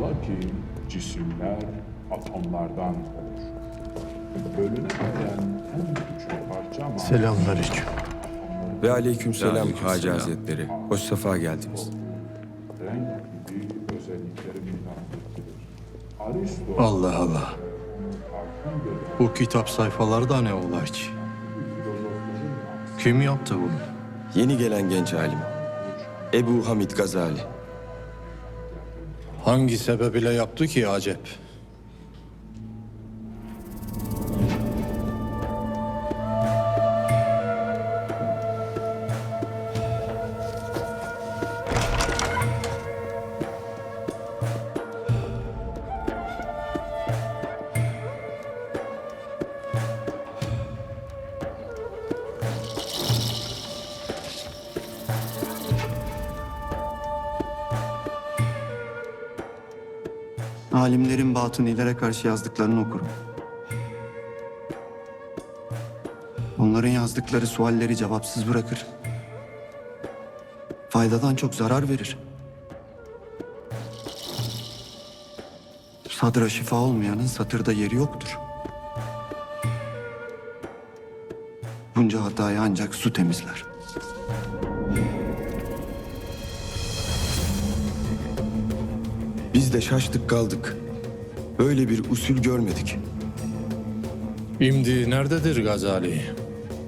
Ola ki cisimler atomlardan olur. Bölünemeyen en küçük parça ama Selamünaleyküm. Ve aleykümselam Aleykümselam. Hacı Hazretleri. Hoş sefa geldiniz. renk gibi özellikleri münasiptir. Aristo Allah Allah. Bu kitap sayfaları da ne olay ki? Kim yaptı bunu? Yeni gelen genç alim. Ebu Hamid Gazali. Hangi sebep ile yaptı ki acep? Alimlerin batınilere karşı yazdıklarını okurum. Onların yazdıkları sualleri cevapsız bırakır. Faydadan çok zarar verir. Sadra şifa olmayanın satırda yeri yoktur. Bunca hatayı ancak su temizler. Biz de şaştık kaldık. Böyle bir usul görmedik. Şimdi nerededir Gazali?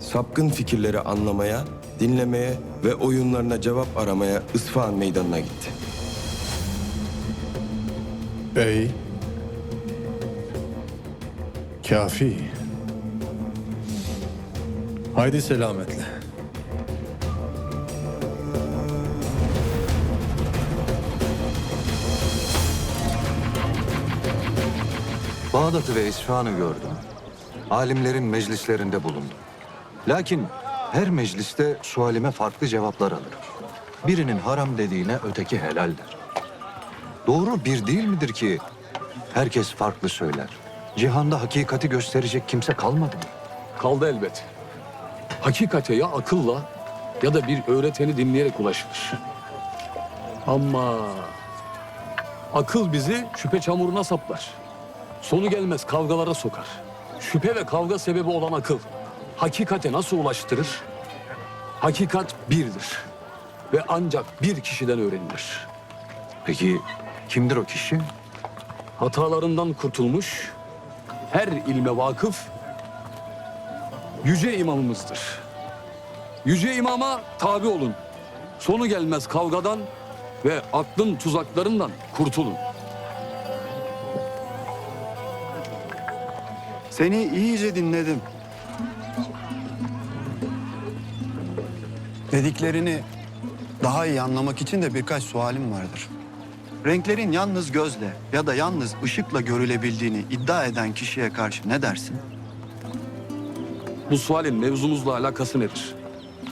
Sapkın fikirleri anlamaya, dinlemeye ve oyunlarına cevap aramaya İsfahan meydanına gitti. Bey. Kafi. Haydi selametle. Bağdat'ı ve İsfahan'ı gördüm. Alimlerin meclislerinde bulundum. Lakin her mecliste sualime farklı cevaplar alırım. Birinin haram dediğine öteki helal der. Doğru bir değil midir ki herkes farklı söyler? Cihanda hakikati gösterecek kimse kalmadı mı? Kaldı elbet. Hakikate ya akılla ya da bir öğreteni dinleyerek ulaşılır. Ama akıl bizi şüphe çamuruna saplar. Sonu gelmez kavgalara sokar. Şüphe ve kavga sebebi olan akıl hakikate nasıl ulaştırır? Hakikat birdir ve ancak bir kişiden öğrenilir. Peki kimdir o kişi? hatalarından kurtulmuş, her ilme vakıf yüce imamımızdır. Yüce imama tabi olun. Sonu gelmez kavgadan ve aklın tuzaklarından kurtulun. Seni iyice dinledim. Dediklerini daha iyi anlamak için de birkaç sualim vardır. Renklerin yalnız gözle ya da yalnız ışıkla görülebildiğini iddia eden kişiye karşı ne dersin? Bu sualin mevzumuzla alakası nedir?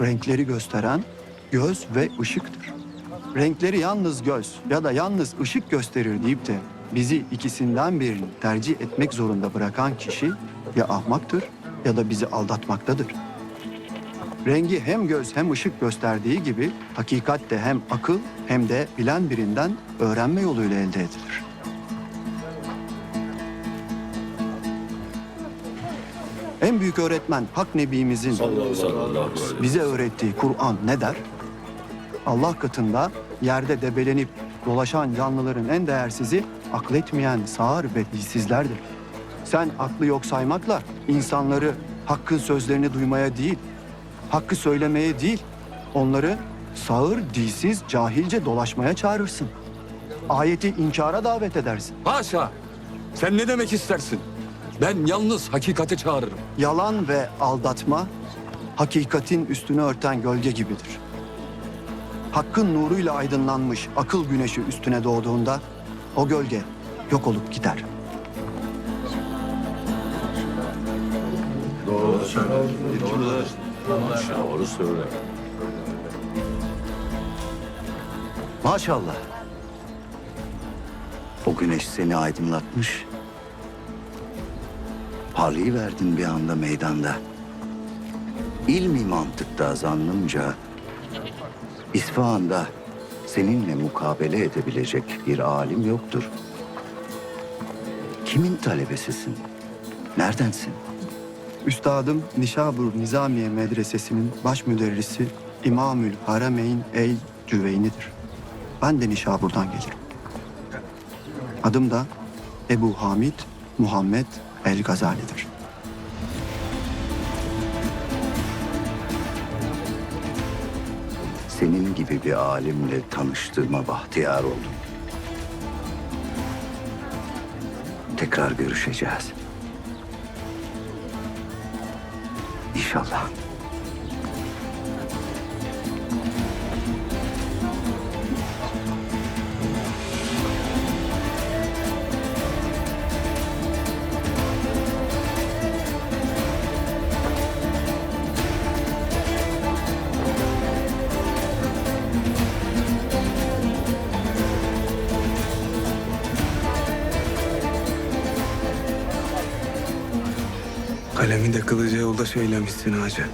Renkleri gösteren göz ve ışıktır. Renkleri yalnız göz ya da yalnız ışık gösterir deyip de bizi ikisinden birini tercih etmek zorunda bırakan kişi ya ahmaktır ya da bizi aldatmaktadır. Rengi hem göz hem ışık gösterdiği gibi hakikat de hem akıl hem de bilen birinden öğrenme yoluyla elde edilir. En büyük öğretmen Hak Nebimizin bize öğrettiği Kur'an ne der? Allah katında yerde debelenip dolaşan canlıların en değersizi akletmeyen sağır ve dilsizlerdir. Sen aklı yok saymakla insanları hakkın sözlerini duymaya değil, hakkı söylemeye değil, onları sağır, dilsiz, cahilce dolaşmaya çağırırsın. Ayeti inkara davet edersin. Haşa! Sen ne demek istersin? Ben yalnız hakikate çağırırım. Yalan ve aldatma hakikatin üstünü örten gölge gibidir. Hakkın nuruyla aydınlanmış akıl güneşi üstüne doğduğunda o gölge yok olup gider. Maşallah. O güneş seni aydınlatmış. verdin bir anda meydanda. İlmi mantıkta zannımca İsfahan'da seninle mukabele edebilecek bir alim yoktur. Kimin talebesisin? Neredensin? Üstadım Nişabur Nizamiye Medresesi'nin baş müderrisi İmamül Harameyn El Cüveyni'dir. Ben de Nişabur'dan gelirim. Adım da Ebu Hamid Muhammed El Gazali'dir. Senin gibi bir alimle tanıştığıma bahtiyar oldum. Tekrar görüşeceğiz. İnşallah. Kalemi de kılıcı yoldaş eylemişsin hacı.